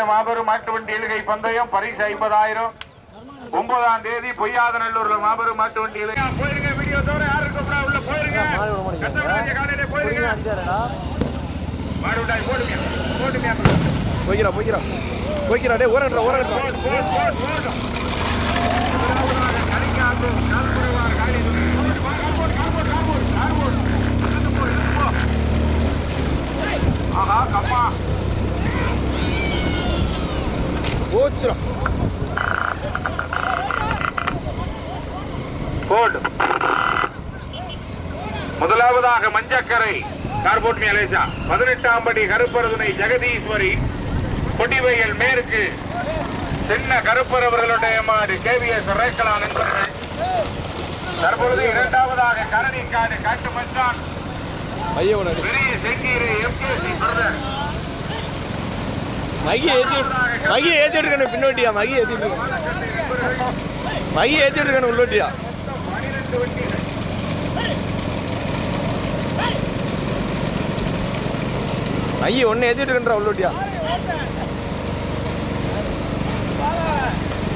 புதுப்பட்டியில மாபெரும் மாட்டு வண்டி இழுகை பந்தயம் பரிசு ஐம்பதாயிரம். ஒன்பதாம் தேதி பொய்யாதநல்லூர்ல மாபெரும் மாட்டு வண்டி இழுகை போயிருங்க வீடியோ தவிர கூப்பிடா உள்ள போயிருங்க. காலையிலே போயிருங்க. மாடு விட்டாய் போடுங்க. போடுங்க போய்க்கிறா போய்க்கிறா. போய்க்கிறா டே ஓரங்கடா ஓரங்கடா போடு, போடு, போச்சுடா. போடு. முதலாவதாக மஞ்சக்கரை கார்போட் மேலேசா பதினெட்டாம் படி கருப்பரதுனை ஜெகதீஸ்வரி கொடிவயல் மேற்கு சின்ன கருப்பர் அவர்களுடைய மாடு கேவிஎஸ் ரேக்கலான் என்பவர்கள். தற்பொழுது இரண்டாவதாக கரணிக்காடு காட்டு மச்சான். பெரிய செங்கீரை எம்கேசி பிரதர். மைய ஏத்தி மைய ஏத்தி விட்டுக்கணும் பின்னோட்டியா? மகி ஏத்தி மகி ஏத்தி விட்டுக்கணும் உள்ளோட்டியா? மகி வண்டிகள் மைய ஒன்னு ஏத்தி விட்டுக்கன்றா உள்ளோட்டியா?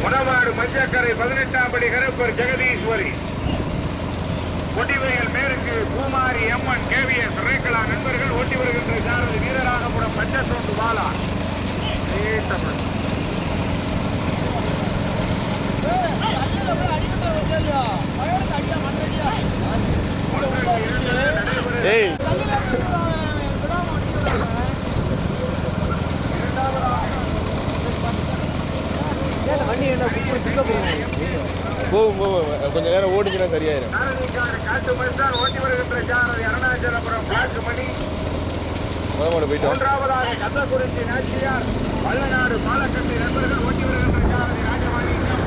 முனமாடு மஞ்சக்கரை பதினெட்டாம் படி கருப்பர் ஜெகதீஸ்வரி. ஒட்டிவயல் மேற்கு பூமாரி எம்என் கேவிஎஸ் ரேக்கலா நண்பர்கள் ஓட்டி வருகின்ற சாரதி வீரராகபுரம் பஞ்சத்தோண்டு பாலா. ஏய். போகும் போகும் கொஞ்ச நேரம் ஓடிச்சுனா சரியாயிரும். போயிட்டு வல்லநாடு பாலக்கட்டி நண்பர்கள் ஓட்டி வருகின்ற சாரதி ராஜமாணிக்கம்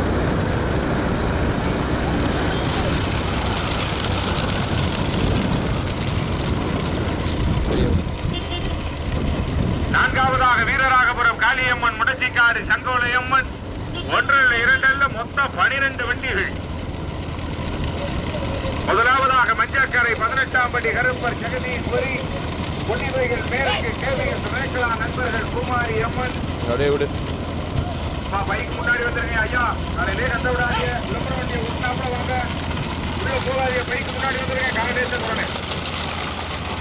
நான்காவதாக வீரராகபுரம் காளியம்மன் முடச்சிக்காடு சங்கோலையம்மன். ஒன்றல்ல இரண்டல்ல மொத்தம் பனிரெண்டு வண்டிகள். முதலாவதாக மஞ்சக்கரை பதினெட்டாம் படி கருப்பர் ஜெகதீஸ்வரி கொடிவைகள் மேற்கு கேவிஎஸ் ரேக்கலா நண்பர்கள் குமாரி அம்மன். அப்படியே விடு. பைக் முன்னாடி வந்துருங்க ஐயா. காலையிலே கத்த விடாதீங்க. விளம்பரம் வண்டியை விட்டாப்புல வாங்க. உள்ள போகாதீங்க. பைக் முன்னாடி வந்துருங்க. காங்கடேசன் உடனே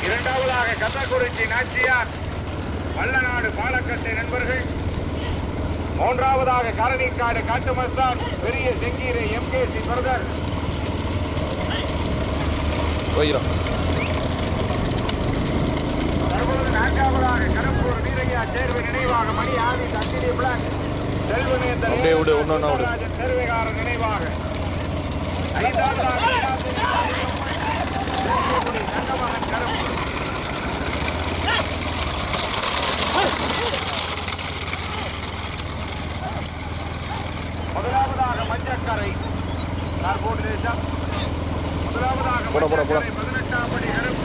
இரண்டாவதாக கத்தக்குறிச்சி நாச்சியார். வல்லநாடு பாலக்கட்டை நண்பர்கள். மூன்றாவதாக காரணிக்காடு காட்டு மஸ்தான் பெரிய செங்கீரை எம்கேசி பிரதர். போய்க்கிறோம் அப்படியே விடு, ஒண்ணொண்ணா விடு. நினைவாக. முதலாவதாக மஞ்சக்கரை. தேசம் முதலாவதாக பதினெட்டாம் படி கருப்பு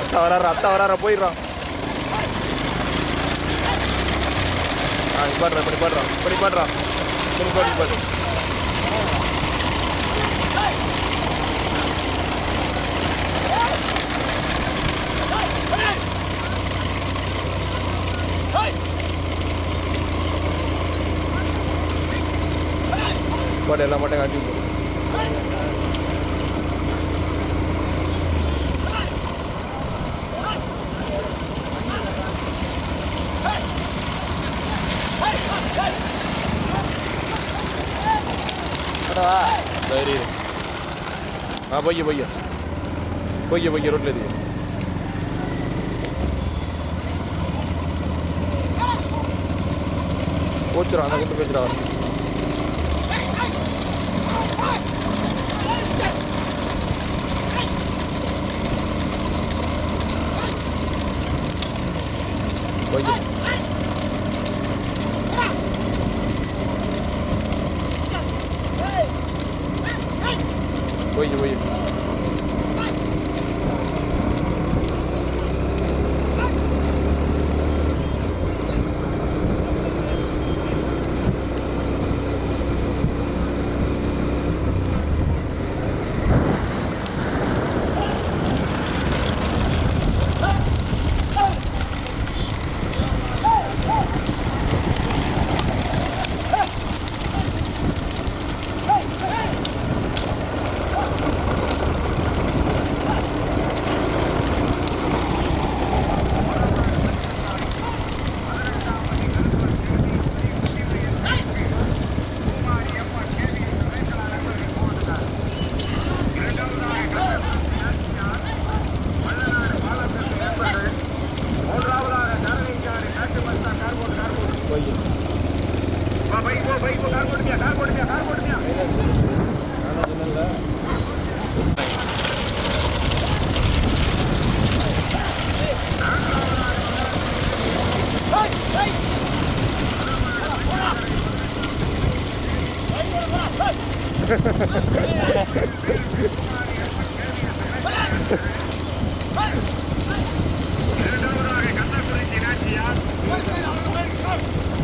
அத்தா வராரு அத்தா வராரு போயிடுறான் ஆ நிப்பாட்டுறான் இப்படி பாடுறான் இப்படி பாடுறான் இப்படி બટ એના માટે કાઢી હા ભાઈએ ભાઈએ ભાઈએ ભાઈએ રોટલે દઈએ போச்சுடா அந்த கொண்டு போயிடுறாங்க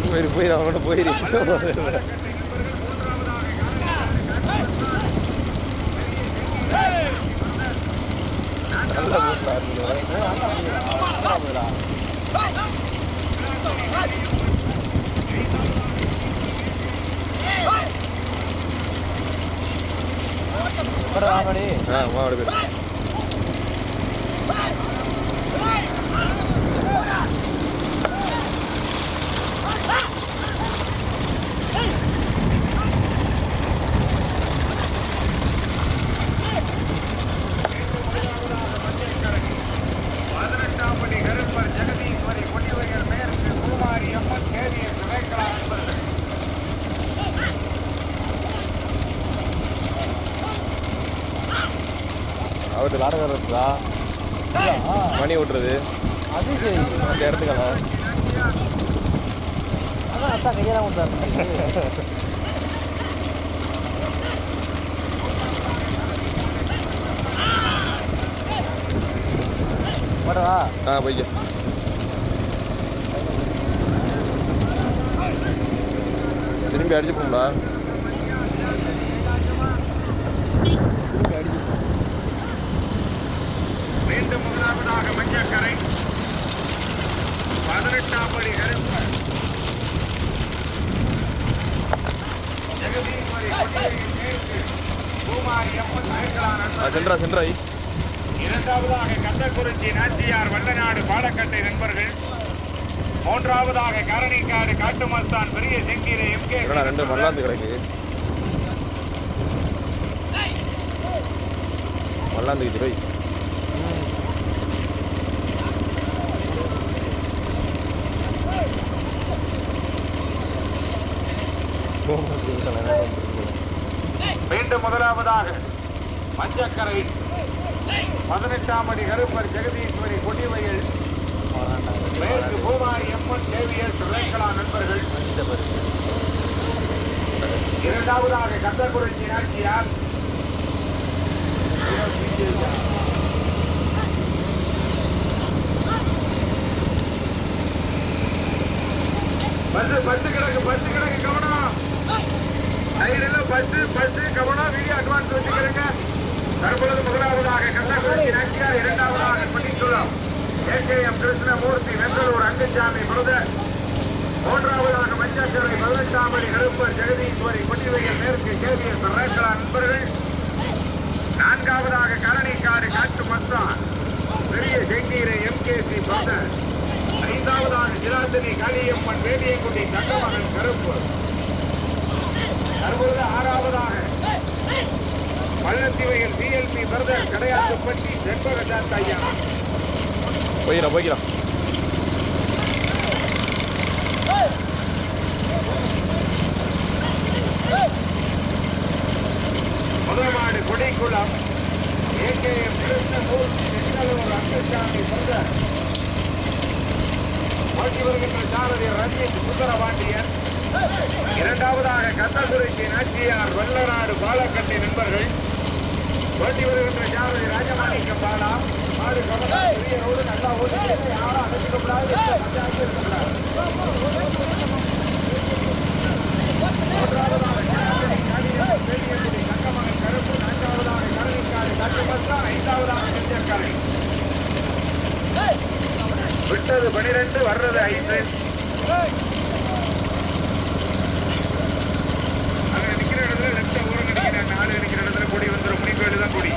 போயிரு போயிரு அவனோட போயிரு. போடவா ஆ மாவோட பதினெட்டாம் படி கருப்பர் ஜெகதீஸ்வரி கொடிவையர் மேற்கு பூமாரி அம்மன் தேவியர் சிவைக்கலா என்பர்கள் அவர்கிட்ட லாடகாரர் இருக்குதா மணி ஓட்டுறது அது சரி அந்த இடத்துக்கலாம் அதான் அத்தா கையெல்லாம் கொடுத்தாரு போடவா ஆ பொய்ய திரும்பி அடிச்சு போம்டா மீண்டும் முதலாவதாக மஞ்சக்கரை பதினெட்டாம் படி கருப்பர் சென்ட்ரா ஐ இரண்டாவதாக கந்தக்குறிச்சி நாச்சியார் வல்லநாடு பாலக்கட்டை நண்பர்கள் மூன்றாவதாக கரணிக்காடு காட்டுமஸ்தான் பெரிய செங்கீரை எம் கே என்னடா ரெண்டு மல்லாந்து கிடக்கு மல்லாந்துக்கிச்சு போய். மீண்டும் முதலாவதாக மஞ்சக்கரை பதினெட்டாம் அடி கருப்பர் ஜெகதீஸ்வரி கொடிவயல் மேற்கு பூமாரி எம்மன் தேவியர் சுரேகலா நண்பர்கள். இரண்டாவதாக கந்தக்குறிச்சி நாச்சியார் பஸ் பஸ் கிடக்கு பஸ் கிடக்கு கவனம். சைடுல பஸ் பஸ் கவனம். வீடியோ அட்வான்ஸ் வச்சுக்கிறேங்க. தற்பொழுது முதலாவதாக கந்தக்குறிச்சி நாச்சியார் இரண்டாவதாக பன்னீர்செல்வம். ஏகேஎம் கிருஷ்ணமூர்த்தி வெங்கலூர் அங்குச்சாமி பிரதர் மூன்றாவதாக மஞ்சக்கரை பதினெட்டாம் அடி கருப்பர் ஜெகதீஸ்வரி கொட்டிவையல் மேற்கு கேவிஎஸ் ரேகலா நண்பர்கள். நான்காவதாக கரணிக்காடு காட்டு மஸ்தான். பெரிய செங்கீரை எம்கேசி பிரதர் ஐந்தாவதாக ஜிலாந்தினி காளியம்மன் வேதியங்குடி தங்கமகன் கருப்பு. தற்பொழுது ஆறாவதாக பொன்னிவையில் பிஎல்பி பிரதர் கடையாத்துப்பட்டி செண்பகதாஸ் ஐயா போய்க்கிறா போய்கிறா முதலமாடு கொடைக்குளம் ஏகேஎம் கிருஷ்ணமூர் செங்கலூர் அங்கசாமி பிரதர் ஓட்டி வருகின்ற சாரதி ரஞ்சித் சுந்தரபாண்டியன். இரண்டாவதாக கந்தகுறிச்சி நாச்சியார் வெள்ளநாடு பாலக்கட்டி நண்பர்கள். ஓட்டி வருகின்ற சாரதி ராஜமாணிக்க பாலா. விட்டது பனிரெண்டு வர்றது ஐந்து. அங்க நிக்கிற இடத்துல லெப்ட் ஓரம் நிக்கிற நாலு நிக்கிற இடத்துல கொடி வந்துடும் முனிக்கோயில் தான் கொடி.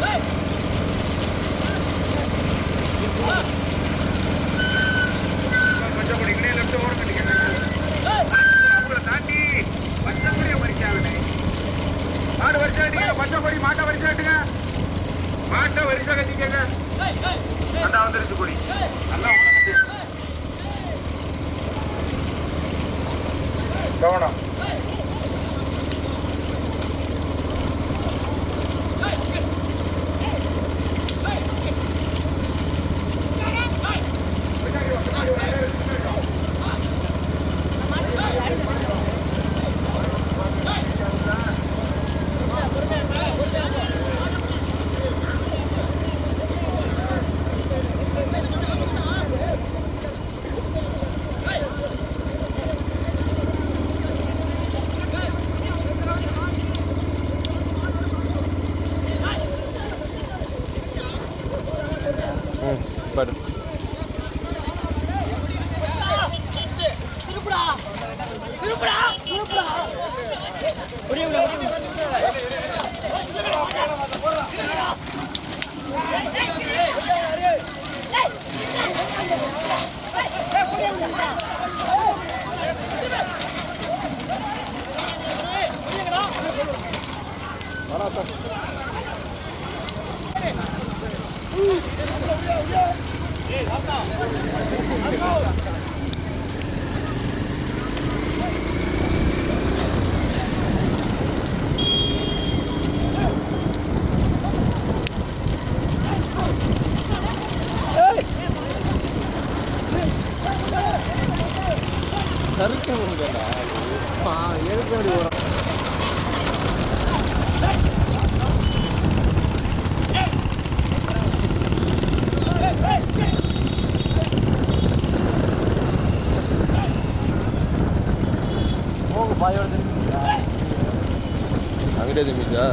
கருக்க முடியல பாயோட திரும்பிங்களா அங்கிட்டே திரும்பிச்சா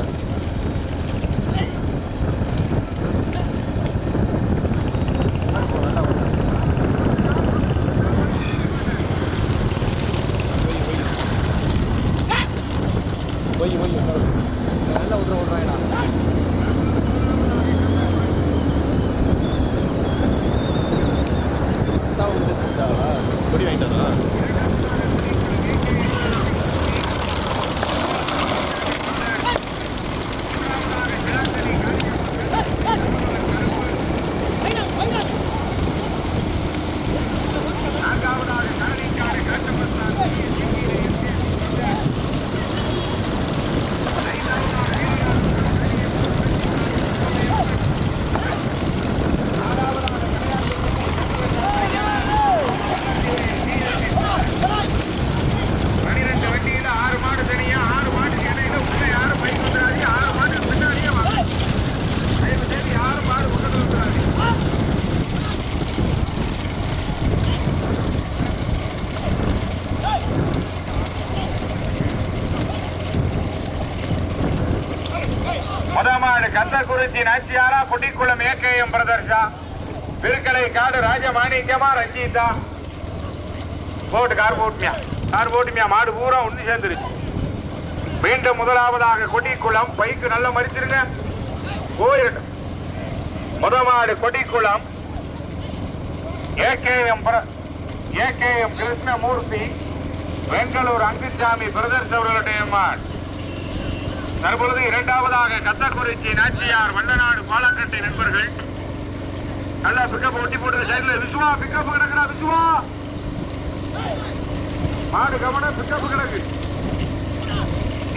போய் போய் நல்லா விட்ற விட்றாங்கண்ணா கொடி வாங்கிட்டாரா நான்காவதாக கரணிக்காடு கட்டமஸ்தான் பனிரெண்டு வண்டியில ஆறு மாடு தனியா ஆறு மாடு இடையில உள்ள யாரும் பைக் வந்துடாதீங்க ஆறு மாடு பின்னாடியே வாங்க தயவு செய்து யாரும் மாடு கொண்டு வந்துடாதீங்க முதமாடு கந்தக்குறிச்சி நாச்சியாரா புட்டிக்குளம் ஏகேஎம் பிரதர்ஷா திருக்கலை காடு ராஜமாணிக்கமா ரஞ்சிதா போட்டு கார் போட்டுமியா. கார் போட்டுமியா மாடு பூரா ஒன்று சேர்ந்துருச்சு. மீண்டும் முதலாவதாக கொடிக்குளம் பைக்கு நல்லா மறிச்சிருங்க. போயிருக்கும் முதமாடு Kodikulam AKM AKM Krishnamurthy Bengaluru Angusami brothers அவர்களுடைய மாடு. தற்பொழுது இரண்டாவதாக கத்தக்குறிச்சி நாச்சியார் வல்லநாடு பாலக்கட்டை நண்பர்கள். நல்லா பிக்கப் ஒட்டி போட்டு சைடில் விசுவா பிக்கப் கிடக்குறா விசுவா. மாடு கவனம் பிக்கப் கிடக்கு.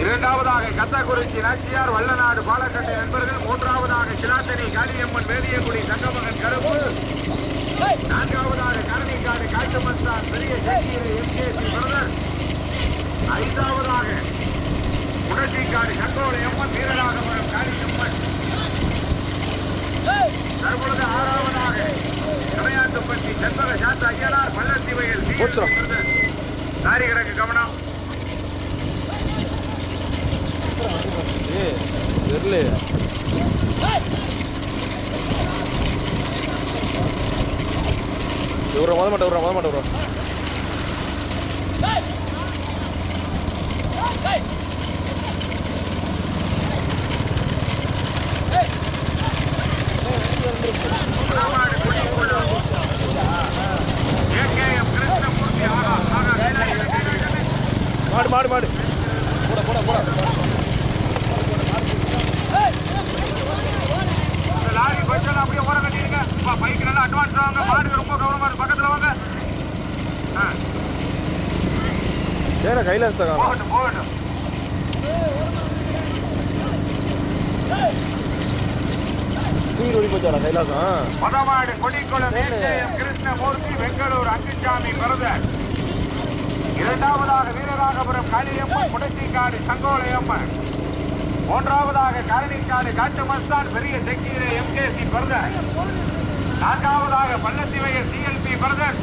இரண்டாவதாக கத்தக்குறிச்சி நாச்சியார் வல்லநாடு பாலக்கட்டை நண்பர்கள். மூன்றாவதாக சிலாத்தனி காளியம்மன் வேலியங்குடி தங்கமகன் கருப்பு. நான்காவதாக கரணிக்காடு காட்டுமஸ்தான் பெரிய சக்தியிலே எம்கேசி பிரதர். ஐந்தாவதாக உடச்சிக்காடு கட்டோலை அம்மன் வீரராகபுரம் காளியம்மன். தற்பொழுது ஆறாவதாக கடையாட்டுப்பட்டி செண்பக சாத்த ஐயனார் பள்ளத்தி வயல் போச்சுடா. தாரி கிடக்கு கவனம். தெரியல விட்றா மொத மாட்டேன் விட்றா மொத மாட்டேன் விட்றா மாடு மாடு மாடு போட போட போட லாரி அப்படியே ஓரம் கட்டிடுங்க. அப்பா, பைக் நல்லா advance வாங்க. மாடுங்க ரொம்ப கவனமா இருக்கு. பக்கத்துல வாங்க. ஆ, ஏன்னா கைலாஸ் தான் போகட்டும், போகட்டும். தூக்கி ஓடி போச்சாடா கைலாசம் மொதமாடு கொடிக்குளம் கிருஷ்ணமூர்த்தி பெங்களூர் அங்குச்சாமி பரதர் இரண்டாவதாக வீரராகபுரம் காளியம்மன் முடச்சிக்காடு சங்கோலையம்மன். மூன்றாவதாக காரணிக்காடு காட்டு மஸ்தான் பெரிய செக்கீரை எம்கேசி பரதர். நான்காவதாக பள்ளத்திவையர் சிஎல்பி பரதர்.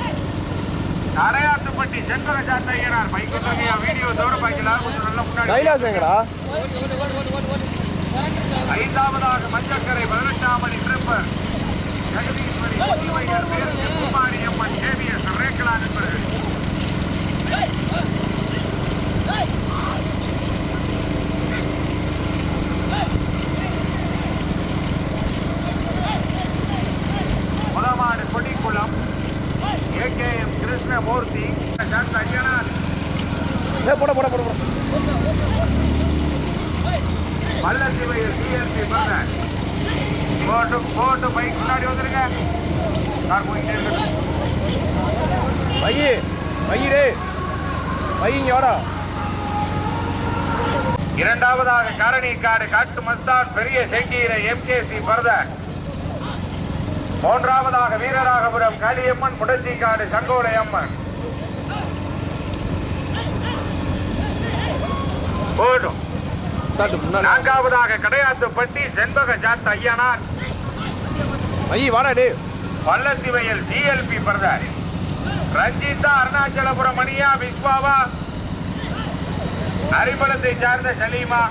அரையாத்துப்பட்டி செண்பக சாத்தையனார் பைக்கு தொகையா வீடியோ தோட பாய்க்கலாம் கொஞ்சம் நல்ல முன்னாடி ஐந்தாவதாக மஞ்சக்கரை பதினெட்டாம் மணி திருப்பர் ஜெகதீஸ்வரி புதுவையர் பேருந்து பூமாரி அம்மன் கேவிஎஸ் ரேக்கலா நண்பர்கள் முதமாடு கொடிக்குளம் ஏ போட போட போட போட. பள்ளத்திவையில் சிஎஸ்பி பந்தன் போட்டு போட்டு பைக் முன்னாடி வந்துருங்க. கார் போயிட்டே இருக்கட்டும். பையி பையிடே பையங்க வாடா. இரண்டாவதாக காரணிக்காடு காட்டு மஸ்தான் பெரிய செங்கீரை எம்கேசி பரதன் மூன்றாவதாக வீரராகபுரம் காளியம்மன் முடச்சிக்காடு சங்கோடை அம்மன் போடும் நான்காவதாக கடையாத்துப்பட்டி செண்பக ஜாத் ஐயனார். பையி வாடா டே பள்ளத்திவையில் டிஎல்பி பிரதர். ரஞ்சிதா அருணாச்சலபுரம் மணியா விஸ்வாவா அரிமளத்தை சார்ந்த சலீமா.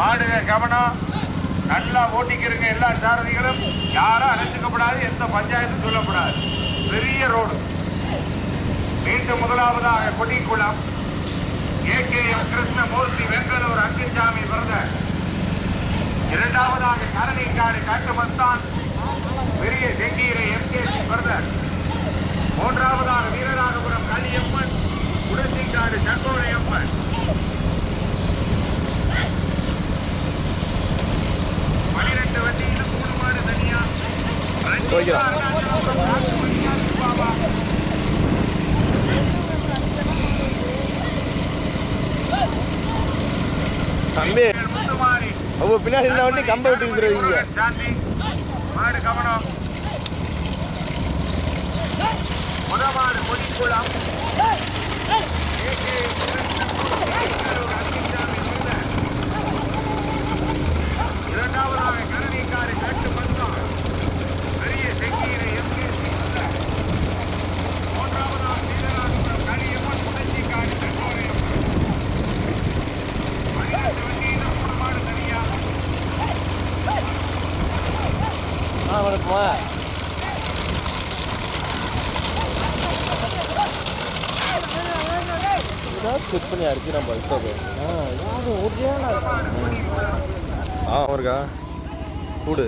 மாடுக கவனம் நல்லா ஓட்டிக்கிறங்க எல்லா சாரதிகளும். யாரும் அழைச்சிக்கப்படாது எந்த பஞ்சாயத்தும் சொல்லப்படாது. பெரிய ரோடு. மீண்டும் முதலாவதாக கொடிக்குளம். ஏகேஎம் கிருஷ்ணமூர்த்தி வெங்கலூர் அங்கிசாமி பிறந்த இரண்டாவதாக கரணிக்காடு காட்டுமத்தான் பெரிய செங்கீரை எம்கேசி பிரதர் மூன்றாவதாக வீரராகபுரம் கலியம்மன் உடச்சிக்காடு சங்கோடையம்மன் தம்பி முத்துமாரி அவ பின்னாடி இருந்த வண்டி கம்பை விட்டு விட்டுருவீங்க சாந்தி மாடு கவனம் கொடிக்குளம் இரண்டாவதாக கரணிக்காடு கட்டு மந்தம் பெரிய செங்கீரை எம்கேசி மூன்றாவதாக வீரராகபுரம் கலியம்மன் முடச்சிக்காடு செங்கோரையம்மன் பனிரெண்டு வண்டியிலும் மூணு மாடு தனியாக ஆ வணக்கம்மா பண்ணி அடிச்சு நம்ம இஷ்டம் ஆ இருக்கா. கூடு.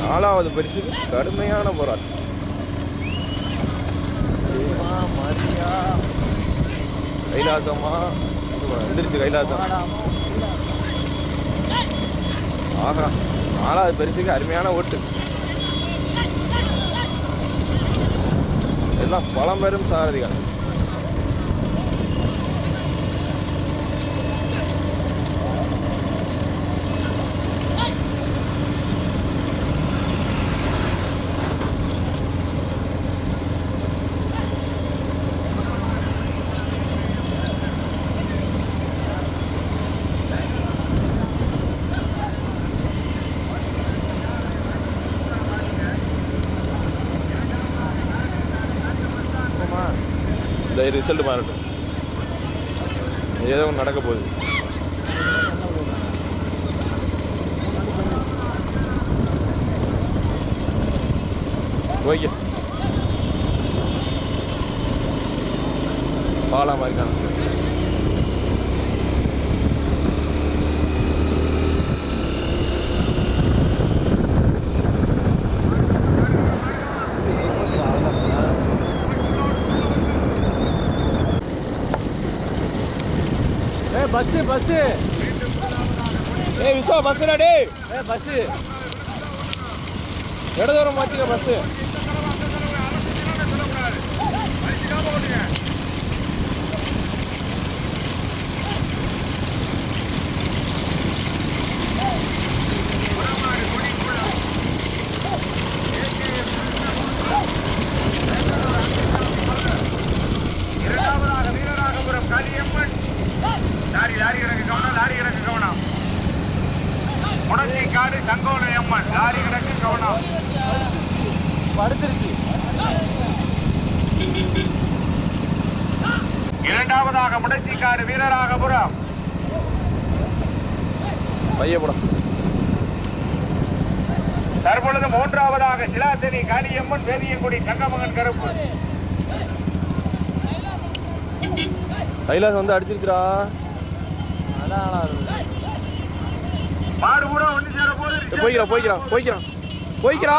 நாலாவது பரிசுக்கு கடுமையான போராட்டம். கைலாசமா. எந்திரிச்சு கைலாசம் ஆஹா நாலாவது பரிசுக்கு அருமையான ஓட்டு. എല്ലാം വളം വരും സാരഥികൾ. இந்த ரிசல்ட் மாறட்டும். ஏதோ ஒன்று நடக்க போகுது. ஓகே பாலா மாதிரி பஸ்ஸு பஸ்ஸு ஏய் விஸ்வா பஸ்ஸுடா டேய். ஏ பஸ்ஸு இடதூரம் மாற்றிக்க பஸ்ஸு இரண்டாவதாக வீரராகபுரம் காளியம்மன் லாரி லாரி கிடக்கு கவனம் லாரி கிடக்கு கவனம் முடச்சிக்காடு சங்கோலை அம்மன் லாரி கிடக்கு கவனம் படுத்துருச்சு இரண்டாவதாக முடச்சிக்காடு வீரராகபுரம் பைய போட தற்பொழுது மூன்றாவதாக சிலாத்தனி வேதியங்குடி தங்கமகன் கருப்பு. கைலாஸ் வந்து அடிச்சிருக்கிறா. மாடு கூட ஒன்று சேர போது போய்க்கிறான் போய்க்கிறா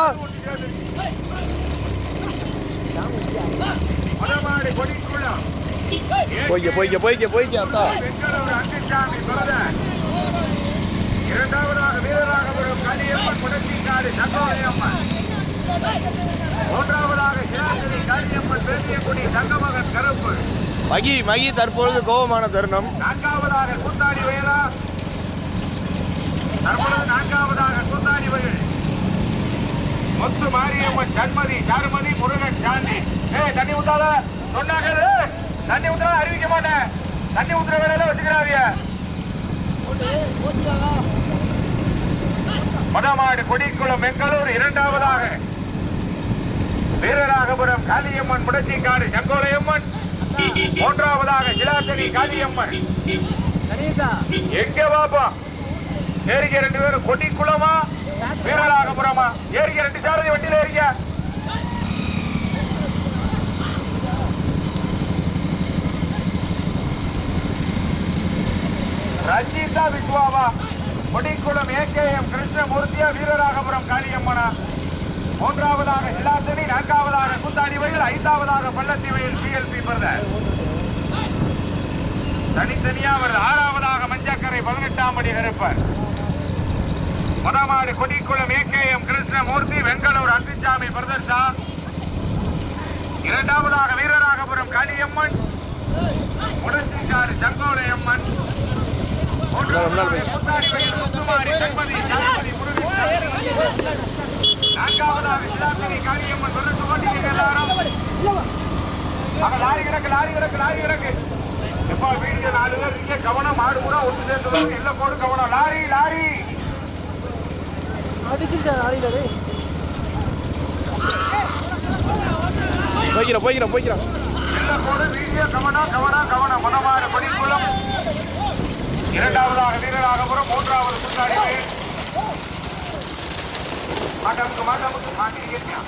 மதமாடி கொடிக்குளம் போய்க்க போய்க்க போய்க்க போய்க்க அத்தா. இரண்டாவதாக வீரராகபுரம் காளியம்மன் முடச்சிக்காடு சங்கோலை அம்மன் மூன்றாவதாக சிலாத்தனி காளியம்மன் வேதியங்குடி தங்கமகன் கருப்பு. மகி மகி தற்பொழுது கோபமான தருணம். நான்காவதாக கூத்தாடி வயலா. தற்பொழுது நான்காவதாக கூத்தாடி வயல். முத்து மாரியம்மன் சண்மதி சாருமதி முருகன் சாந்தி. ஏய் தண்ணி ஊத்தாத. சொன்னாங்க. தண்ணி ஊத்தாத அறிவிக்க மாட்டேன். தண்ணி ஊத்துற வேலையில வச்சுக்கிறாங்க மதமாடு கொடிக்குளம் பெங்களூர் இரண்டாவதாக வீரராகபுரம் காளியம்மன் முடச்சிக்காடு செங்கோலையம்மன். மூன்றாவதாக இலாத்தனி காளியம்மன். எங்க பாப்பா ஏறிக்க ரெண்டு பேரும் கொட்டி குளமா வீரராகபுரமா ஏறிக்க ரெண்டு சாரதி வண்டியில ஏறிக்க. ரஞ்சிதா விஸ்வாவா? கொடிக்குளம் ஏகேஎம் கிருஷ்ணமூர்த்தியா வீரராகபுரம் காளியம்மனா? மூன்றாவதாக இலாத்தனி நான்காவதாக குத்தாடி வயல் ஐந்தாவதாக பள்ளத்தி வயல் பிஎல்பி பிரதர். தனித்தனியா வருது ஆறாவதாக மஞ்சக்கரை பதினெட்டாம் படி கருப்பர் முதமாடு கொடிக்குளம் ஏகேஎம் கிருஷ்ணமூர்த்தி வெங்கடூர் அங்குச்சாமி பிரதர்ஷா இரண்டாவதாக வீரராகபுரம் காளியம்மன். முடச்சிக்காடு சங்கோலையம்மன். மூன்றாவது முத்தாடி வயல் முத்துமாரி சண்மதி முருகன் நான்காவதாக சிலாத்திரி காளியம்மன் சொல்லிட்டு கொண்டீங்க எல்லாரும் அங்க லாரி கிடக்கு லாரி கிடக்கு லாரி கிடக்கு எப்பா வீட்டுக்கு நாலு பேர் இங்க கவனம் ஆடு கூட ஒன்று சேர்ந்து எல்லாம் போடு கவனம் லாரி லாரி அடிச்சிருச்சா நாளையில டேய் போய்க்கிறான் போய்க்கிறான் போய்க்கிறான் போடு வீடியோ கவனம் கவனம் கவனம் மனமாடு படிக்குளம் இரண்டாவதாக வீரராகபுரம் மூன்றாவது முன்னாடி 아까 그만하면 다 드리겠냐?